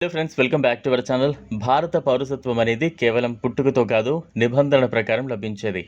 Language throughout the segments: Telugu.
Hello friends welcome back to our channel భారత పౌరసత్వం అనేది కేవలం పుట్టుకతో కాదు నిబంధనల ప్రకారం లభించేది.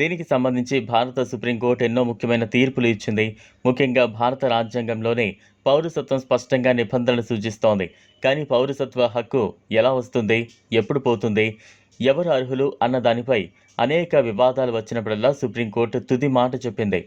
దీనికి సంబంధించి భారత సుప్రీంకోర్టు ఎన్నో ముఖ్యమైన తీర్పులు ఇచ్చింది. ముఖ్యంగా భారత రాజ్యాంగంలోనే పౌరసత్వం స్పష్టంగా నిబంధనలు సూచిస్తోంది. కానీ పౌరసత్వ హక్కు ఎలా వస్తుంది ఎప్పుడు పోతుంది ఎవరు అర్హులు అన్న దానిపై అనేక వివాదాలు వచ్చినప్పుడల్లా సుప్రీంకోర్టు తుది మాట చెప్పింది.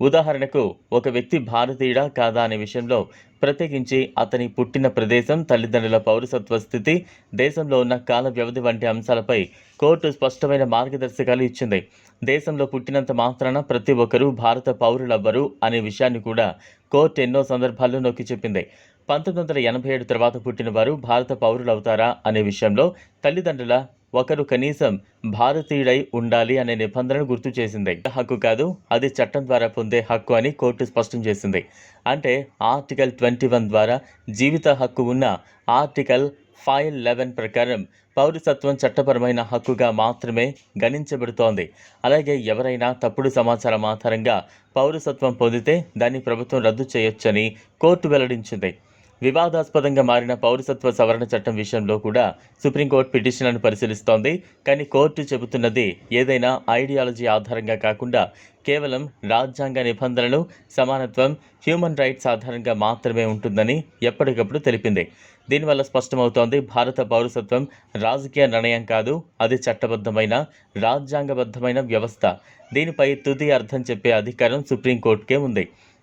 ఉదాహరణకు ఒక వ్యక్తి భారతీయుడా కాదా అనే విషయంలో ప్రత్యేకించి అతని పుట్టిన ప్రదేశం తల్లిదండ్రుల పౌరసత్వ స్థితి దేశంలో ఉన్న కాల వ్యవధి వంటి అంశాలపై కోర్టు స్పష్టమైన మార్గదర్శకాలు ఇచ్చింది. దేశంలో పుట్టినంత మాత్రాన ప్రతి ఒక్కరూ భారత పౌరులవ్వరు అనే విషయాన్ని కూడా కోర్టు ఎన్నో సందర్భాల్లో నొక్కి చెప్పింది. పంతొమ్మిది వందల ఎనభై ఏడు తర్వాత పుట్టిన వారు భారత పౌరులవుతారా అనే విషయంలో తల్లిదండ్రుల ఒకరు కనీసం భారతీయుడై ఉండాలి అనే నిబంధనను గుర్తు చేసింది. హక్కు కాదు అది చట్టం ద్వారా పొందే హక్కు అని కోర్టు స్పష్టం చేసింది. అంటే ఆర్టికల్ ట్వంటీ వన్ ద్వారా జీవిత హక్కు ఉన్న ఆర్టికల్ ఫైవ్ లెవెన్ ప్రకారం పౌరసత్వం చట్టపరమైన హక్కుగా మాత్రమే గణించబడుతోంది. అలాగే ఎవరైనా తప్పుడు సమాచారం ఆధారంగా పౌరసత్వం పొందితే దాన్ని ప్రభుత్వం రద్దు చేయొచ్చని కోర్టు వెల్లడించింది. వివాదాస్పదంగా మారిన పౌరసత్వ సవరణ చట్టం విషయంలో కూడా సుప్రీంకోర్టు పిటిషన్లను పరిశీలిస్తోంది. కానీ కోర్టు చెబుతున్నది ఏదైనా ఐడియాలజీ ఆధారంగా కాకుండా కేవలం రాజ్యాంగ నిబంధనలు సమానత్వం హ్యూమన్ రైట్స్ ఆధారంగా మాత్రమే ఉంటుందని ఎప్పటికప్పుడు తెలిపింది. దీనివల్ల స్పష్టమవుతోంది భారత పౌరసత్వం రాజకీయ నిర్ణయం కాదు అది చట్టబద్ధమైన రాజ్యాంగబద్ధమైన వ్యవస్థ. దీనిపై తుది అర్థం చెప్పే అధికారం సుప్రీంకోర్టుకే ఉంది.